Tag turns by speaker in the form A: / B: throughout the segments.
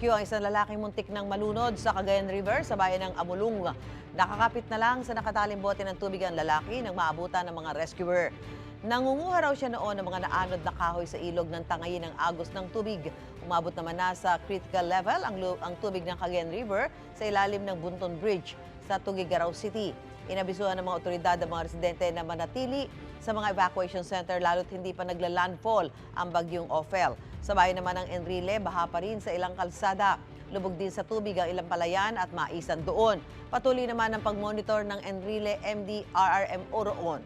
A: Na-rescue ang isang lalaking muntik ng malunod sa Cagayan River sa bayan ng Amulung. Nakakapit na lang sa nakataling bote ng tubig ang lalaki nang maabutan ng mga rescuer. Nangunguha raw siya noon ng mga naanod na kahoy sa ilog ng tangayin ng agos ng tubig. Umabot naman na sa critical level ang, ang tubig ng Cagayan River sa ilalim ng Bunton Bridge sa Tugigaraw City. Inabisuhan ng mga otoridad ang mga residente na manatili sa mga evacuation center lalo't hindi pa nagla-landfall ang bagyong Ophel. Sa bayan naman ng Enrile, baha pa rin sa ilang kalsada. Lubog din sa tubig ang ilang palayan at maisan doon. Patuloy naman ang pagmonitor ng Enrile MD RRM Oroon.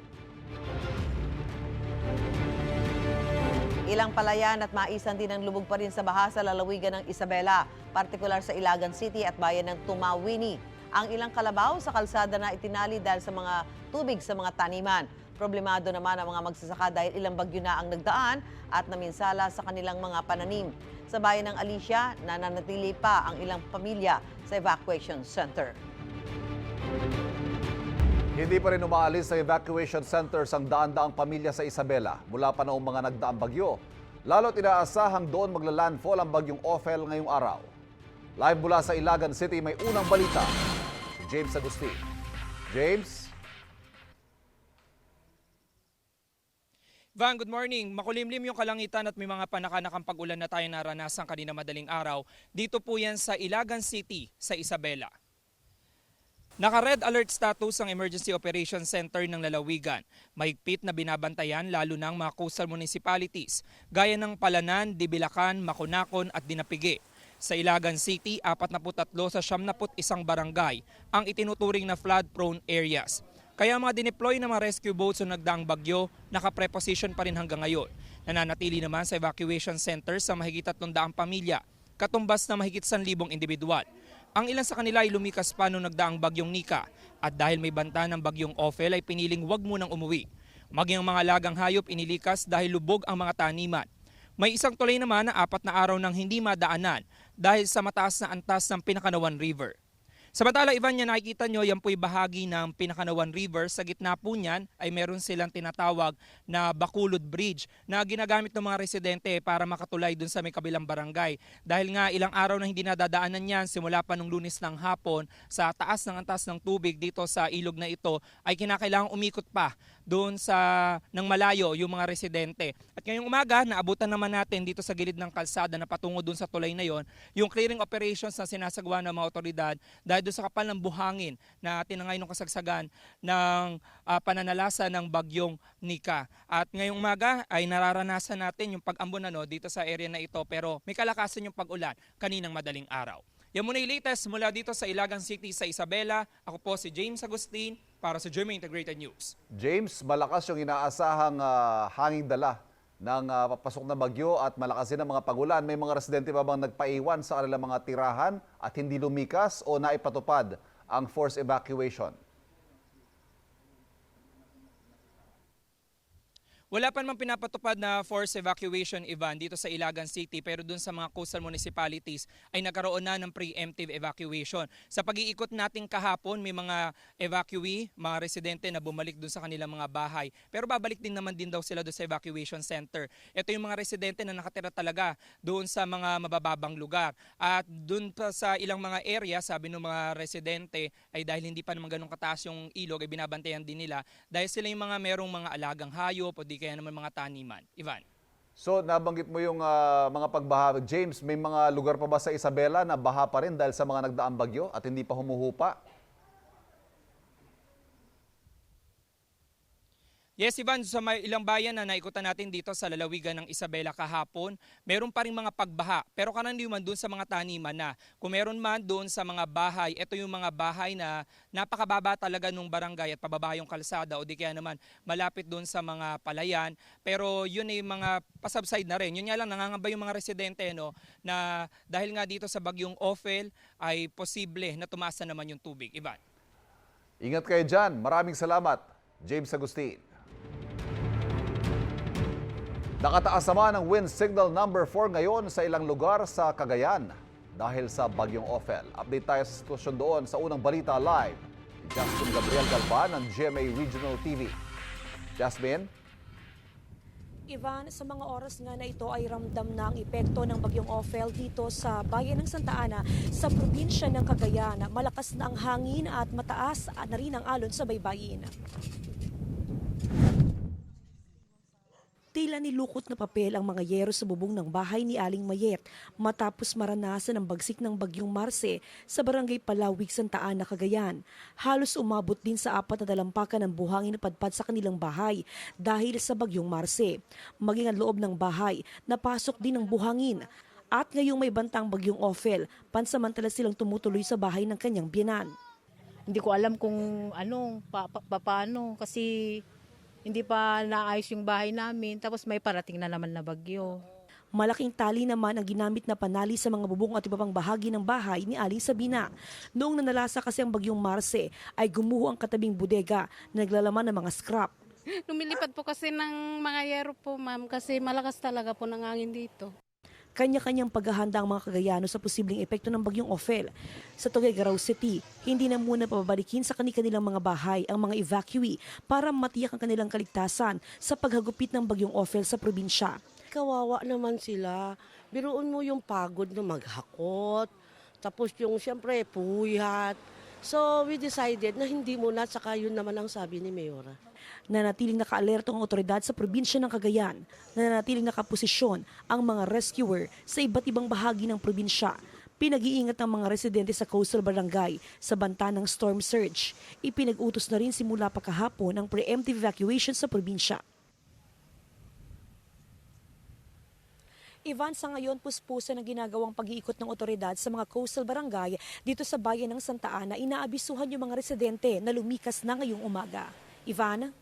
A: Ilang palayan at maisan din ang lubog pa rin sa baha sa lalawigan ng Isabela, partikular sa Ilagan City at bayan ng Tumawini. Ang ilang kalabaw sa kalsada na itinali dahil sa mga tubig sa mga taniman. Problemado naman ang mga magsasaka dahil ilang bagyo na ang nagdaan at naminsala sa kanilang mga pananim. Sa bayan ng Alicia, nananatili pa ang ilang pamilya sa evacuation center.
B: Hindi pa rin umaalis sa evacuation centers ang daan-daang pamilya sa Isabela mula pa noong mga nagdaang bagyo. Lalo't inaasahang doon magla-landfall ang bagyong Ophel ngayong araw. Live mula sa Ilagan City, may unang balita. Si James Agustin. James?
C: Van, good morning. Makulimlim yung kalangitan at may mga panakanakang pag-ulan na tayo naranasan kanina madaling araw. Dito po yan sa Ilagan City, sa Isabela. Naka-red alert status ang Emergency Operations Center ng Lalawigan. Mahigpit na binabantayan lalo ng mga coastal municipalities gaya ng Palanan, Dibilacan, Makunakon at Dinapige. Sa Ilagan City, 43 sa 71 barangay ang itinuturing na flood-prone areas. Kaya mga dineploy na mga rescue boats sa nagdaang bagyo, naka-preposition pa rin hanggang ngayon. Nananatili naman sa evacuation centers sa mahigit 300 pamilya, katumbas na mahigit 1,000 individual. Ang ilan sa kanila ay lumikas pa noong nagdaang bagyong Nika at dahil may banta ng bagyong Ophel ay piniling wag munang umuwi. Maging ang mga lagang hayop inilikas dahil lubog ang mga taniman. May isang tulay naman na apat na araw nang hindi madaanan dahil sa mataas na antas ng Pinakanawan River. Sa Batala Ivan niya nakikita nyo, yan po'y bahagi ng Pinakanawan River. Sa gitna po niyan ay meron silang tinatawag na Bakulod Bridge na ginagamit ng mga residente para makatulay dun sa may kabilang barangay. Dahil nga ilang araw na hindi nadadaanan yan simula pa nung lunes ng hapon sa taas ng antas ng tubig dito sa ilog na ito ay kinakailangang umikot pa doon sa ng malayo yung mga residente. At ngayong umaga, naabutan naman natin dito sa gilid ng kalsada na patungo doon sa tulay na yon, yung clearing operations na sinasagawa ng mga otoridad dahil doon sa kapal ng buhangin na tinangay ng kasagsagan ng ah, pananalasa ng bagyong Nika. At ngayong umaga ay nararanasan natin yung pag-ambon ano, dito sa area na ito pero may kalakasan yung pag-ulan kaninang madaling araw. Yan muna yung latest mula dito sa Ilagan City sa Isabela. Ako po si James Agustin para sa GMA Integrated News.
B: James, malakas yung inaasahang ah, hanging dala ng ah, papasok na bagyo at malakas din ang mga pagulan. May mga residente ba bang nagpaiwan sa kanilang mga tirahan at hindi lumikas o naipatupad ang forced evacuation?
C: Wala pa namang pinapatupad na forced evacuation, Ivan, dito sa Ilagan City pero dun sa mga coastal municipalities ay nagkaroon na ng preemptive evacuation. Sa pag-iikot nating kahapon, may mga evacuee, mga residente na bumalik dun sa kanilang mga bahay. Pero babalik din naman din daw sila dun sa evacuation center. Ito yung mga residente na nakatira talaga doon sa mga mabababang lugar. At dun pa sa ilang mga area, sabi ng mga residente, ay dahil hindi pa naman ganun kataas yung ilog, ay binabantayan din nila dahil sila yung mga merong mga alagang hayop o di kaya naman mga taniman. Ivan.
B: So, nabanggit mo yung ah, mga pagbaha. James, may mga lugar pa ba sa Isabela na baha pa rin dahil sa mga nagdaang bagyo at hindi pa humuhupa?
C: Yes, Ivan, sa may ilang bayan na naikutan natin dito sa lalawigan ng Isabela kahapon, meron pa rin mga pagbaha. Pero karaniwan doon sa mga taniman na. Kung meron man doon sa mga bahay, ito yung mga bahay na napakababa talaga nung barangay at pababa yung kalsada o di kaya naman malapit doon sa mga palayan. Pero yun ay mga pasubside na rin. Yun nga lang, nangangamba yung mga residente no, na dahil nga dito sa bagyong Ophel ay posible na tumaas na naman yung tubig. Ivan.
B: Ingat kayo dyan. Maraming salamat, James Agustin. Nakataas naman ang wind signal number 4 ngayon sa ilang lugar sa Cagayan dahil sa bagyong Ophel. Update tayo sa sitwasyon doon sa unang balita live. Justin Gabriel Galvan ng GMA Regional TV. Jasmine?
D: Ivan, sa mga oras nga na ito ay ramdam na ang epekto ng bagyong Ophel dito sa bayan ng Santa Ana sa probinsya ng Cagayan. Malakas na ang hangin at mataas na rin ang alon sa baybayin. Tila nilukot na papel ang mga yero sa bubong ng bahay ni Aling Mayet matapos maranasan ang bagsik ng bagyong Marse sa barangay Palawig, Santa Ana, Cagayan. Halos umabot din sa apat na dalampakan ng buhangin na padpad sa kanilang bahay dahil sa bagyong Marse. Maging ang loob ng bahay, napasok din ng buhangin. At ngayong may bantang bagyong Ophel, pansamantala silang tumutuloy sa bahay ng kanyang biyanan.
E: Hindi ko alam kung ano, pa, pa- paano kasi hindi pa naayos yung bahay namin tapos may parating na naman na bagyo.
D: Malaking tali naman ang ginamit na panali sa mga bubong at iba pang bahagi ng bahay ni Aling Sabina. Noong nanalasa kasi ang bagyong Marse, ay gumuho ang katabing bodega na naglalaman ng mga scrap.
F: Lumilipad po kasi ng mga yero po, ma'am, kasi malakas talaga po ng hangin dito.
D: Kanya-kanyang paghahanda ang mga Kagayano sa posibleng epekto ng bagyong Ophel. Sa Tuguegarao City, hindi na muna pababalikin sa kanilang mga bahay ang mga evacuee para matiyak ang kanilang kaligtasan sa paghagupit ng bagyong Ophel sa probinsya.
G: Kawawa naman sila. Biruon mo yung pagod na maghakot. Tapos yung siyempre puyat. So we decided na hindi muna saka yun naman ang sabi ni Mayora.
D: Nanatiling nakaalerto ang otoridad sa probinsya ng Cagayan. Nanatiling nakaposisyon ang mga rescuer sa iba't ibang bahagi ng probinsya. Pinag-iingat ng mga residente sa coastal barangay sa banta ng storm surge. Ipinag-utos na rin simula pa kahapon ang preemptive evacuation sa probinsya. Ivan, sa ngayon, puspusan ang ginagawang pag-iikot ng otoridad sa mga coastal barangay dito sa bayan ng Santa Ana. Inaabisuhan yung mga residente na lumikas na ngayong umaga. Ivan?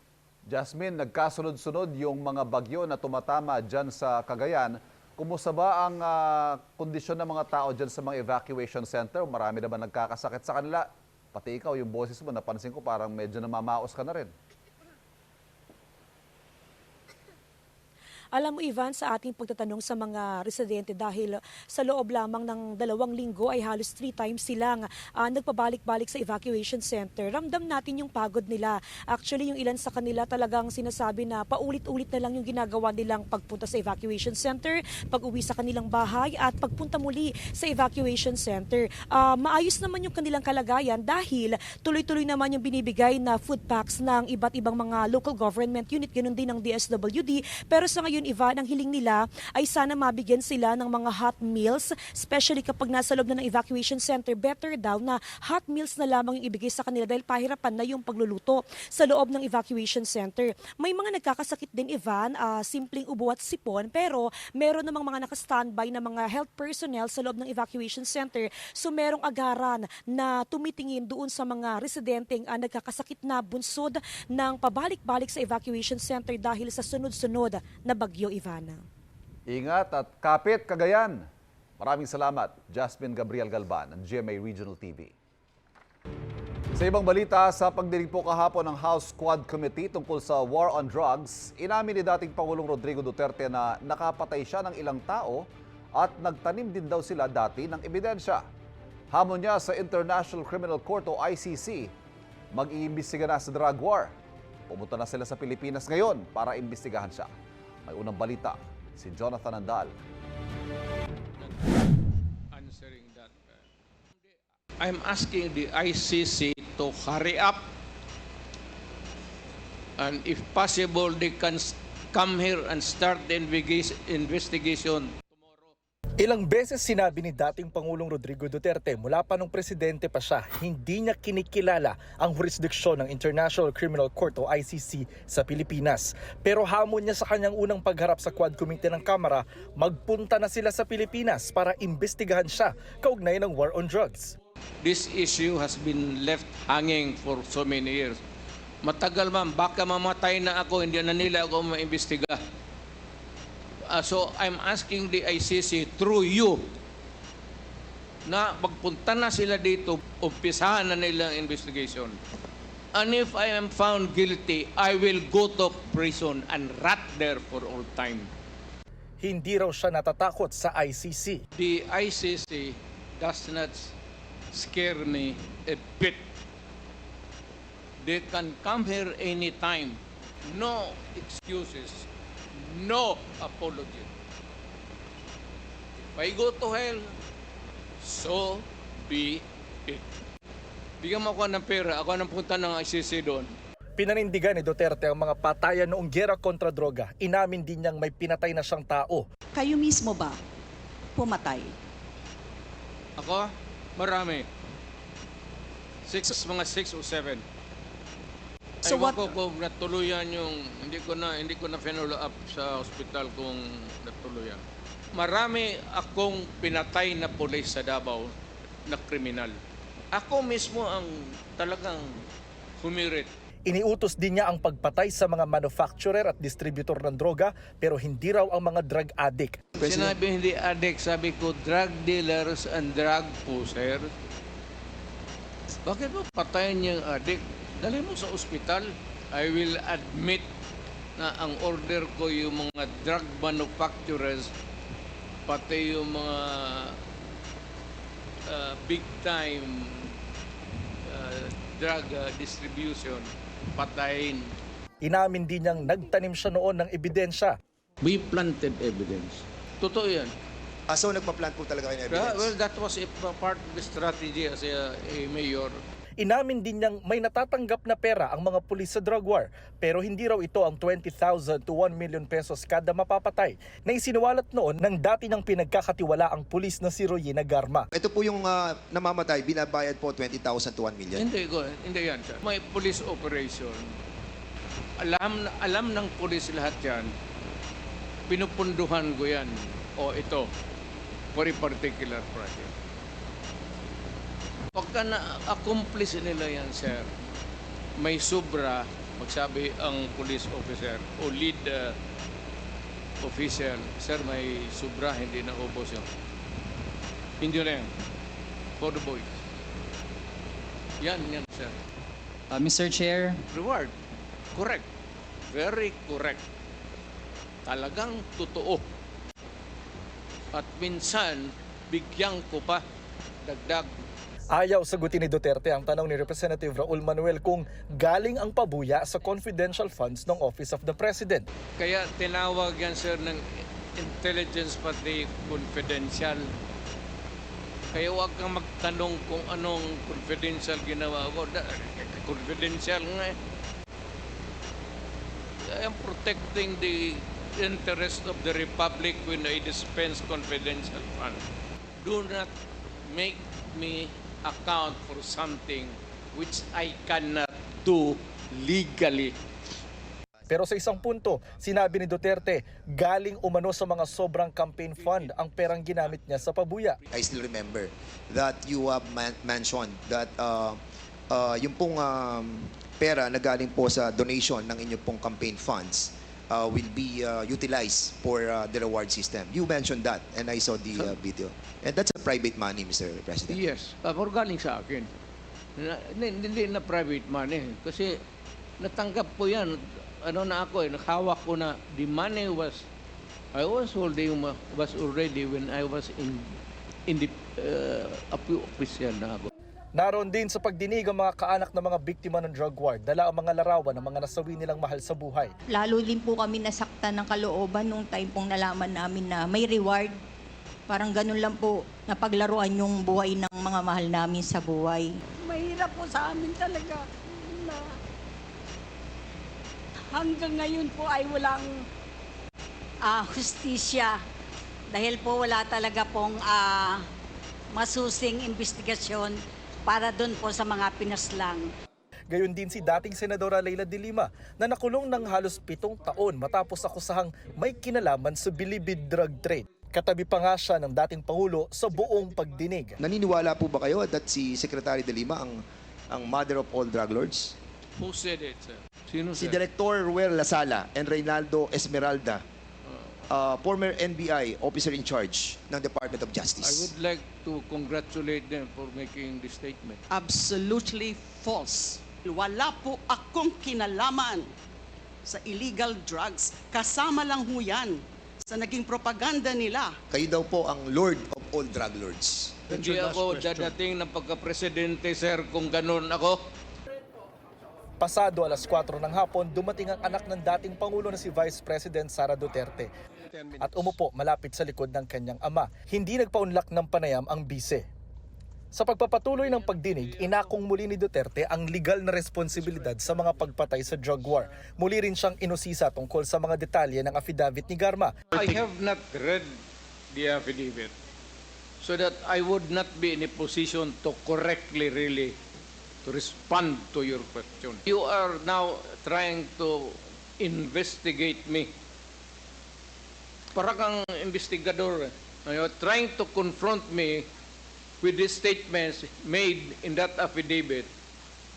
B: Jasmine, nagkasunod-sunod yung mga bagyo na tumatama dyan sa Cagayan. Kumusta ba ang ah, kondisyon ng mga tao dyan sa mga evacuation center? Marami na ba nagkakasakit sa kanila? Pati ikaw, yung boses mo, napansin ko parang medyo namamaos ka na rin.
D: Alam mo Ivan, sa ating pagtatanong sa mga residente dahil sa loob lamang ng dalawang linggo ay halos three times silang ah, nagpabalik-balik sa evacuation center. Ramdam natin yung pagod nila. Actually, yung ilan sa kanila talagang sinasabi na paulit-ulit na lang yung ginagawa nilang pagpunta sa evacuation center, pag-uwi sa kanilang bahay at pagpunta muli sa evacuation center. Ah, maayos naman yung kanilang kalagayan dahil tuloy-tuloy naman yung binibigay na food packs ng iba't ibang mga local government unit, ganun din ng DSWD. Pero sa ngayon, Ivan, ang hiling nila ay sana mabigyan sila ng mga hot meals, especially kapag nasa loob na ng evacuation center, better daw na hot meals na lamang yung ibigay sa kanila dahil pahirapan na yung pagluluto sa loob ng evacuation center. May mga nagkakasakit din, Ivan, ah, simpleng ubo at sipon, pero meron namang mga naka-standby na mga health personnel sa loob ng evacuation center. So merong agaran na tumitingin doon sa mga residenteng ah, nagkakasakit na bunsod ng pabalik-balik sa evacuation center dahil sa sunod-sunod na bagyo, Ivana.
B: Ingat at kapit, Cagayan! Maraming salamat, Jasmine Gabriel Galban ng GMA Regional TV. Sa ibang balita, sa pagdinig po kahapon ng House Squad Committee tungkol sa war on drugs, inamin ni dating Pangulong Rodrigo Duterte na nakapatay siya ng ilang tao at nagtanim din daw sila dati ng ebidensya. Hamon niya sa International Criminal Court o ICC, mag-iimbestiga na sa drug war. Pumunta na sila sa Pilipinas ngayon para imbestigahan siya. May unang balita, si Jonathan Andal.
H: answering that. I'm asking the ICC to hurry up and if possible they can come here and start the investigation
I: Ilang beses sinabi ni dating Pangulong Rodrigo Duterte mula pa nung presidente pa siya, hindi niya kinikilala ang jurisdiksyon ng International Criminal Court o ICC sa Pilipinas. Pero hamon niya sa kanyang unang pagharap sa Quad Committee ng Kamara, magpunta na sila sa Pilipinas para imbestigahan siya kaugnay ng war on drugs.
H: this issue has been left hanging for so many years matagal ma'am baka mamatay na ako hindi na nila ako maimbestiga Ah, so I'm asking the ICC through you na magpunta na sila dito, umpisahan na nila ang investigation. And if I am found guilty, I will go to prison and rot there for all time.
I: Hindi raw siya natatakot sa ICC.
H: The ICC does not scare me a bit. They can come here anytime. No excuses. No apology. If I go to hell, so be it. Bigyan mo ako ng pera, ako nang punta ng ICC doon.
I: Pinanindigan ni Duterte ang mga patayan noong gera kontra droga. Inamin din niyang may pinatay na siyang tao.
J: Kayo mismo ba pumatay?
H: Ako, marami. Six, mga six o seven.
J: So
H: So
J: what-
H: ko kung natuluyan yung, hindi ko na, hindi ko na follow up sa hospital kung natuluyan. Marami akong pinatay na pulis sa Davao na kriminal. Ako mismo ang talagang humirit.
I: Iniutos din niya ang pagpatay sa mga manufacturer at distributor ng droga pero hindi raw ang mga drug addict.
H: Sinabi hindi addict, sabi ko drug dealers and drug pusher. Bakit mo patayin yung addict? Dali mo sa ospital. I will admit na ang order ko yung mga drug manufacturers pati yung mga uh, big time uh, drug uh, distribution patayin.
I: Inamin din niyang nagtanim siya noon ng ebidensya.
H: We planted evidence. Totoo yan.
K: Ah, so nagpa-plant po talaga kayo ng evidence?
H: well, that was a part of the strategy as a, a mayor.
I: Inamin din niyang may natatanggap na pera ang mga pulis sa drug war pero hindi raw ito ang 20,000 to 1 million pesos kada mapapatay na isinuwalat noon ng dati niyang pinagkakatiwala ang pulis na si Royena Garma.
K: Ito po yung ah, namamatay, binabayad po 20,000 to 1 million.
H: Hindi ko, hindi yan. sir. May police operation. Alam alam ng police lahat yan. Pinupunduhan ko yan. O ito, for a particular project. Pagka na-accomplish nila yan, sir, may sobra, magsabi ang police officer o lead uh, official, sir, may sobra, hindi na ubos yun. Hindi na yan. For the boys. Yan, yan, sir.
L: Uh, Mr. Chair,
H: Reward. Correct. Very correct. Talagang totoo. At minsan, bigyan ko pa dagdag.
I: Ayaw sagutin ni Duterte ang tanong ni Representative Raul Manuel kung galing ang pabuya sa confidential funds ng Office of the President.
H: Kaya tinawag yan, sir, ng intelligence pati confidential. Kaya huwag kang magtanong kung anong confidential ginawa ko. Confidential nga eh. I am protecting the interest of the Republic when I dispense confidential fund. Do not make me account for something which I cannot do legally.
I: Pero sa isang punto, sinabi ni Duterte, galing umano sa mga sobrang campaign fund ang perang ginamit niya sa pabuya.
K: I still remember that you have man- mentioned that uh, uh, yung pong um, pera na galing po sa donation ng inyong pong campaign funds uh, will be uh, utilized for uh, the reward system. You mentioned that and I saw the uh, video. And that's a private money, Mr. President.
H: Yes, uh, pero galing sa akin. Na, hindi, na private money. Kasi natanggap ko yan. Ano na ako eh, nakahawak ko na the money was, I was holding, was already when I was in, in the, uh, official na ako.
I: Naroon din sa pagdinig ang mga kaanak ng mga biktima ng drug war, dala ang mga larawan ng mga nasawi nilang mahal sa buhay.
J: Lalo din po kami nasaktan ng kalooban nung time pong nalaman namin na may reward. Parang ganun lang po napaglaruan yung buhay ng mga mahal namin sa buhay.
F: Mahirap po sa amin talaga na hanggang ngayon po ay walang ah, hustisya dahil po wala talaga pong ah, masusing investigasyon para doon po sa mga pinaslang.
I: Gayon din si dating Senadora Leila de Lima na nakulong ng halos pitong taon matapos akusahang may kinalaman sa bilibid drug trade. Katabi pa nga siya ng dating Pangulo sa buong pagdinig.
K: Naniniwala po ba kayo that si Secretary De Lima ang ang mother of all drug lords?
H: Who said it, sir? Sino,
K: Si
H: sir?
K: Director Ruel Lasala and Reynaldo Esmeralda, uh, former NBI officer in charge ng Department of
H: I
K: Justice.
H: would like to congratulate them for making the statement.
J: Absolutely false. Wala po akong kinalaman sa illegal drugs. Kasama lang ho yan sa naging propaganda nila.
K: Kayo daw po ang Lord of all drug lords.
H: Hindi ako dadating ng pagka-presidente, sir, kung ganun ako.
I: Pasado alas 4 ng hapon, dumating ang anak ng dating Pangulo na si Vice President Sara Duterte at umupo malapit sa likod ng kanyang ama. Hindi nagpaunlak ng panayam ang bise. Sa pagpapatuloy ng pagdinig, inakong muli ni Duterte ang legal na responsibilidad sa mga pagpatay sa drug war. Muli rin siyang inusisa tungkol sa mga detalye ng affidavit ni Garma.
H: I have not read the affidavit so that I would not be in a position to correctly really to respond to your question. You are now trying to investigate me. Para kang investigador. eh. You're trying to confront me with the statements made in that affidavit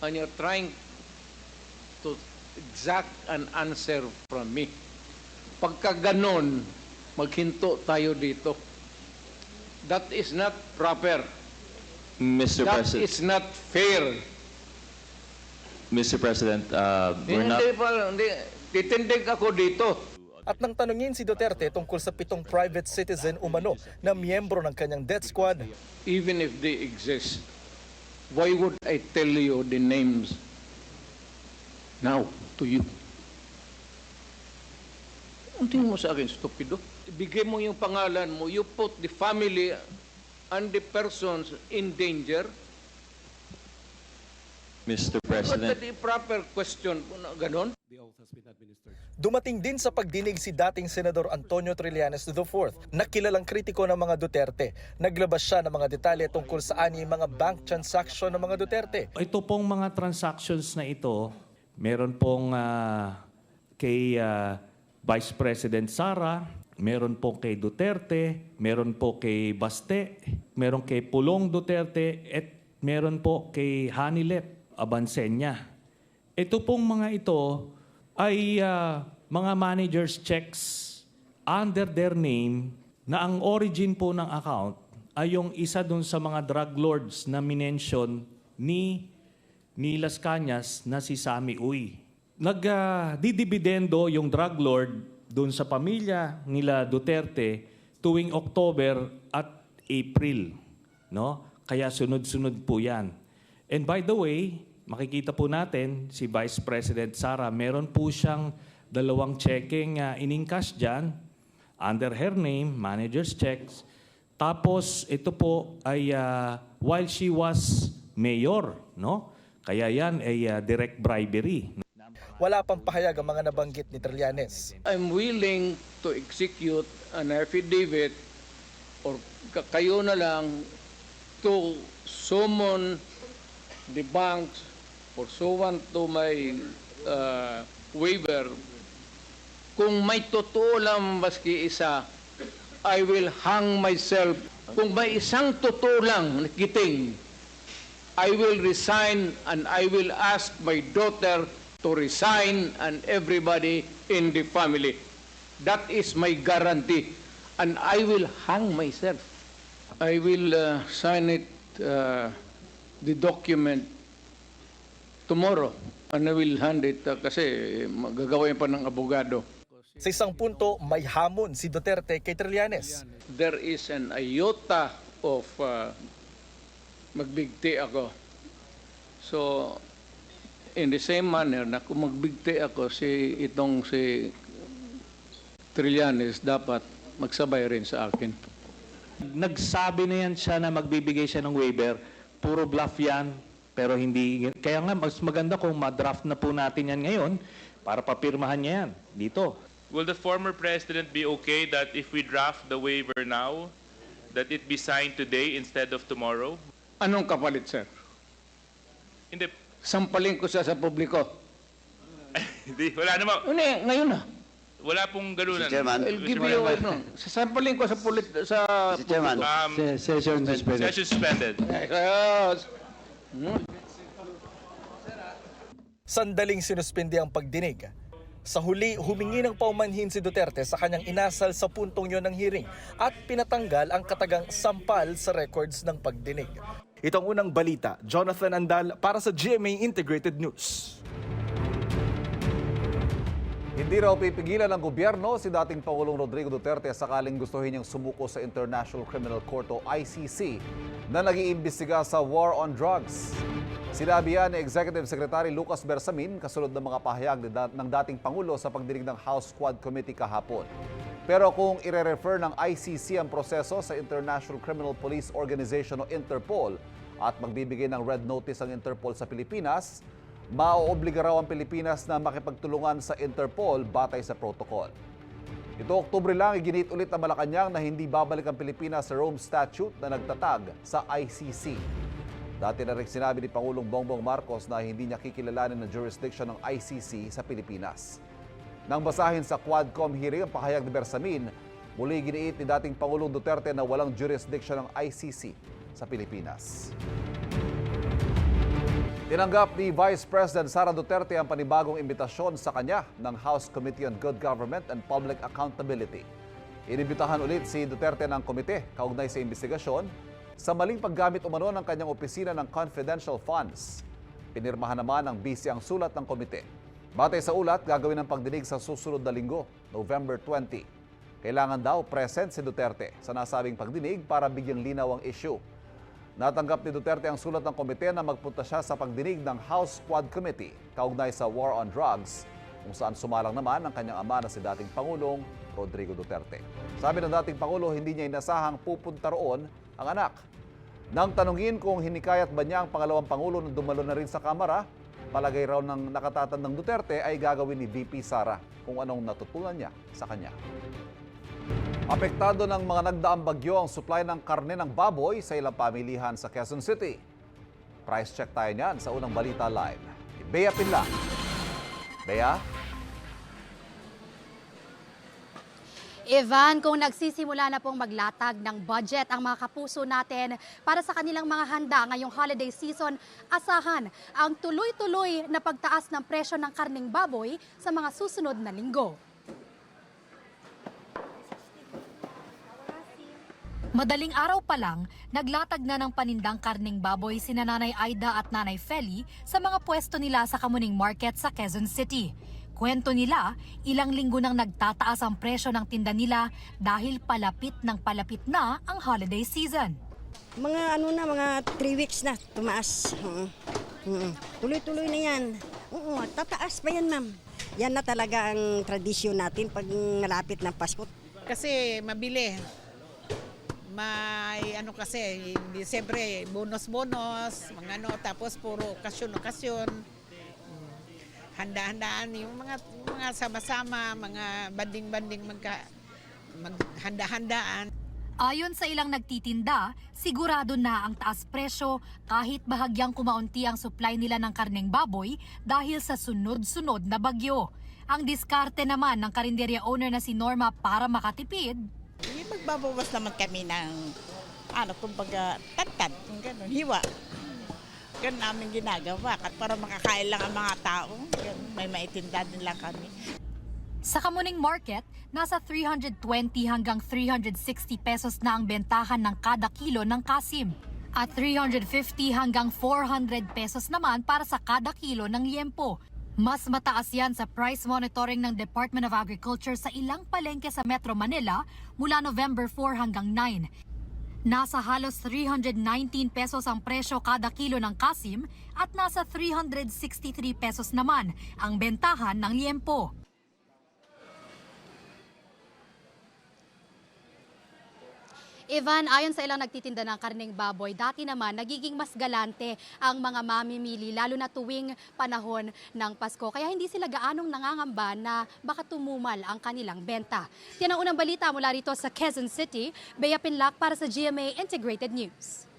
H: and you're trying to exact an answer from me. Pagka ganon, maghinto tayo dito. That is not proper.
M: Mr.
H: That
M: President,
H: is not fair.
M: Mr. President, uh, we're not
H: Hindi hindi. Titindig ako dito.
I: At nang tanungin si Duterte tungkol sa pitong private citizen umano na miyembro ng kanyang death squad,
H: Even if they exist, why would I tell you the names now to you? Ang tingin mo sa akin, stupido? Ibigay mo yung pangalan mo, you put the family and the persons in danger.
M: Mr.
H: But
M: President,
H: the proper question, ganon?
I: Dumating din sa pagdinig si dating Senador Antonio Trillanes IV na kilalang kritiko ng mga Duterte. Naglabas siya ng mga detalye tungkol sa ani mga bank transaction ng mga Duterte.
N: Ito pong mga transactions na ito, meron pong ah, kay ah, Vice President Sara, meron po kay Duterte, meron po kay Baste, meron kay Pulong Duterte, at meron po kay Hanilet Abansenya. Ito pong mga ito ay ah, mga managers checks under their name na ang origin po ng account ay yung isa dun sa mga drug lords na minention ni ni Las na si Sami Uy. Nagdidibidendo yung drug lord doon sa pamilya nila Duterte tuwing October at April. No? Kaya sunod-sunod po yan. And by the way, makikita po natin si Vice President Sara, meron po siyang dalawang checking uh, in-encash dyan under her name, manager's checks. Tapos ito po ay ah, while she was mayor, no? Kaya yan ay ah, direct bribery.
I: Wala pang pahayag ang mga nabanggit ni Trillanes.
H: I'm willing to execute an affidavit or ka- kayo na lang to summon the banks pursuant to my uh, waiver. Kung may totoo lang maski isa, I will hang myself. Kung may isang totoo lang nakiting, I will resign and I will ask my daughter to resign and everybody in the family. That is my guarantee. And I will hang myself. I will uh, sign it, uh, the document tomorrow. And I will hand it uh, kasi magagawin pa ng abogado.
I: Sa isang punto, may hamon si Duterte kay Trillanes.
H: There is an iota of uh, magbigti ako. So, in the same manner na kung magbigti ako si itong si Trillanes dapat magsabay rin sa akin.
N: Nagsabi na yan siya na magbibigay siya ng waiver. Puro bluff yan. Pero hindi, kaya nga mas maganda kung ma-draft na po natin yan ngayon para papirmahan niya yan dito.
O: Will the former president be okay that if we draft the waiver now, that it be signed today instead of tomorrow?
H: Anong kapalit, sir?
O: Hindi,
H: Sampalin ko siya sa publiko.
O: hindi wala naman.
H: Hindi, ngayon na.
O: Wala pong ganunan.
H: I'll give you ano. Sasampalin ko sa pulit sa publiko.
O: Um,
M: session suspended.
O: session suspended.
H: Yes.
I: Sandaling sinuspindi ang pagdinig. Sa huli, humingi ng paumanhin si Duterte sa kanyang inasal sa puntong yon ng hearing at pinatanggal ang katagang sampal sa records ng pagdinig. Ito ang unang balita, Jonathan Andal para sa GMA Integrated News.
B: Hindi raw pipigilan ng gobyerno si dating Pangulong Rodrigo Duterte sakaling gustuhin niyang sumuko sa International Criminal Court o ICC na nag-iimbestiga sa war on drugs. Sinabi yan ni Executive Secretary Lucas Bersamin kasunod ng mga pahayag ng dating Pangulo sa pagdinig ng House Quad Committee kahapon. Pero kung ire-refer ng ICC ang proseso sa International Criminal Police Organization o Interpol at magbibigay ng red notice ang Interpol sa Pilipinas, maoobliga raw ang Pilipinas na makipagtulungan sa Interpol batay sa protocol. Ito Oktubre lang, iginit ulit ng Malacanang na hindi babalik ang Pilipinas sa Rome Statute na nagtatag sa ICC. Dati na rin sinabi ni Pangulong Bongbong Marcos na hindi niya kikilalanin ng jurisdiction ng ICC sa Pilipinas. Nang basahin sa Quadcom hearing ang pahayag ni Bersamin, muli giniit ni dating Pangulong Duterte na walang jurisdiction ng ICC sa Pilipinas. Tinanggap ni Vice President Sara Duterte ang panibagong imbitasyon sa kanya ng House Committee on Good Government and Public Accountability. Inibitahan ulit si Duterte ng komite kaugnay sa investigasyon sa maling paggamit umano ng kanyang opisina ng confidential funds. Pinirmahan naman ng busy ang sulat ng komite. Batay sa ulat, gagawin ang pagdinig sa susunod na linggo, November 20. Kailangan daw present si Duterte sa nasabing pagdinig para bigyang linaw ang issue. Natanggap ni Duterte ang sulat ng komite na magpunta siya sa pagdinig ng House Quad Committee kaugnay sa War on Drugs kung saan sumalang naman ang kanyang ama na si dating Pangulong Rodrigo Duterte. Sabi ng dating Pangulo, hindi niya inasahang pupunta roon ang anak. Nang tanungin kung hinikayat ba niya ang pangalawang Pangulo na dumalo na rin sa Kamara, palagay raw ng nakatatandang Duterte ay gagawin ni VP Sara kung anong natutunan niya sa kanya. Apektado ng mga nagdaang bagyo ang supply ng karne ng baboy sa ilang pamilihan sa Quezon City. Price check tayo niyan sa unang balita live. Bea Pinla. Bea?
P: Evan, kung nagsisimula na pong maglatag ng budget ang mga kapuso natin para sa kanilang mga handa ngayong holiday season, asahan ang tuloy-tuloy na pagtaas ng presyo ng karning baboy sa mga susunod na linggo. Madaling araw pa lang, naglatag na ng panindang karning baboy sina Nanay Aida at Nanay Feli sa mga pwesto nila sa Kamuning Market sa Quezon City. Kwento nila, ilang linggo nang nagtataas ang presyo ng tinda nila dahil palapit ng palapit na ang holiday season.
Q: Mga ano na, mga 3 weeks na tumaas. Oo. Oo. Tuloy-tuloy na yan. Oo, tataas pa yan ma'am. Yan na talaga ang tradisyon natin pag malapit ng Pasko.
R: Kasi mabili. May ano kasi, hindi siyempre bonus-bonus, mga ano, tapos puro okasyon-okasyon. Handa-handaan, yung mga, yung mga sama-sama, mga banding-banding magka, maghanda-handaan.
P: Ayon sa ilang nagtitinda, sigurado na ang taas presyo kahit bahagyang kumaunti ang supply nila ng karneng baboy dahil sa sunod-sunod na bagyo. Ang diskarte naman ng karinderya owner na si Norma para makatipid,
R: Yung magbabawas naman kami ng, ano, kumbaga, tantad, gano'n, hiwa. Ganun namin ginagawa, at para makakain lang ang mga tao, ganun, may maitinda din lang kami.
P: Sa Kamuning Market, nasa 320 hanggang 360 pesos na ang bentahan ng kada kilo ng kasim. At 350 hanggang 400 pesos naman para sa kada kilo ng liempo. Mas mataas yan sa price monitoring ng Department of Agriculture sa ilang palengke sa Metro Manila mula November 4 hanggang 9. Nasa halos 319 pesos ang presyo kada kilo ng kasim at nasa 363 pesos naman ang bentahan ng liempo. Ivan, ayon sa ilang nagtitinda ng karneng baboy, dati naman nagiging mas galante ang mga mamimili lalo na tuwing panahon ng Pasko. Kaya hindi sila gaanong nangangamba na baka tumumal ang kanilang benta. Yan ang unang balita mula rito sa Quezon City. Bea Pinlac para sa GMA Integrated News.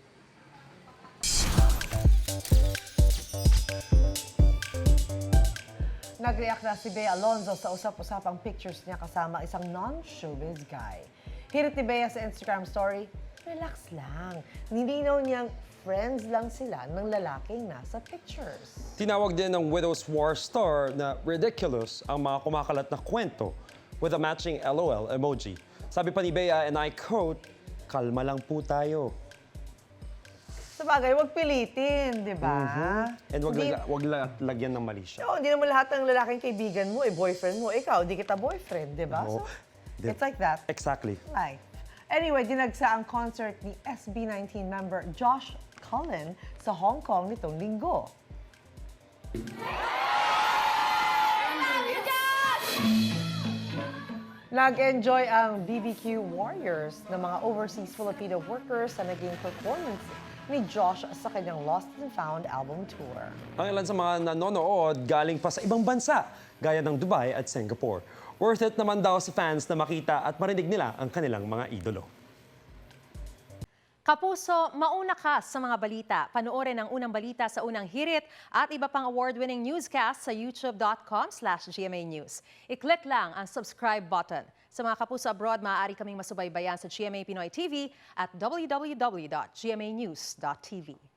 A: Nag-react na si Bea Alonzo sa usap-usapang pictures niya kasama isang non-showbiz guy. Hirit ni Bea sa Instagram story, relax lang. Nilinaw niyang friends lang sila ng lalaking nasa pictures.
S: Tinawag din ng Widow's War star na ridiculous ang mga kumakalat na kwento with a matching LOL emoji. Sabi pa ni Bea, and I quote, kalma lang po tayo.
A: Sa bagay, wag pilitin, di ba?
S: Mhm. And wag,
A: Hindi-
S: laga- wag la- lagyan ng mali siya.
A: Oo, hindi naman lahat ng lalaking kaibigan mo, eh, boyfriend mo. Ikaw, di kita boyfriend, di ba? So,
S: Di-
A: it's like that.
S: Exactly.
A: Life. Anyway, dinagsa ang concert ni SB19 member Josh Cullen sa
T: sa Hong Kong nitong linggo. Nag-enjoy ang BBQ Warriors ng mga overseas Filipino workers sa naging performance ni Josh sa kanyang Lost and Found album tour.
S: Ang ilan sa mga nanonood galing pa sa ibang bansa, gaya ng Dubai at Singapore. Worth it naman daw sa fans na makita at marinig nila ang kanilang mga idolo.
U: Kapuso, mauna ka sa mga balita. Panoorin ang unang balita sa unang hirit at iba pang award-winning newscast sa youtube.com slash GMA News. I-click lang ang subscribe button. Sa mga kapuso abroad, maaari kaming masubaybayan sa GMA Pinoy TV at www.gmanews.tv.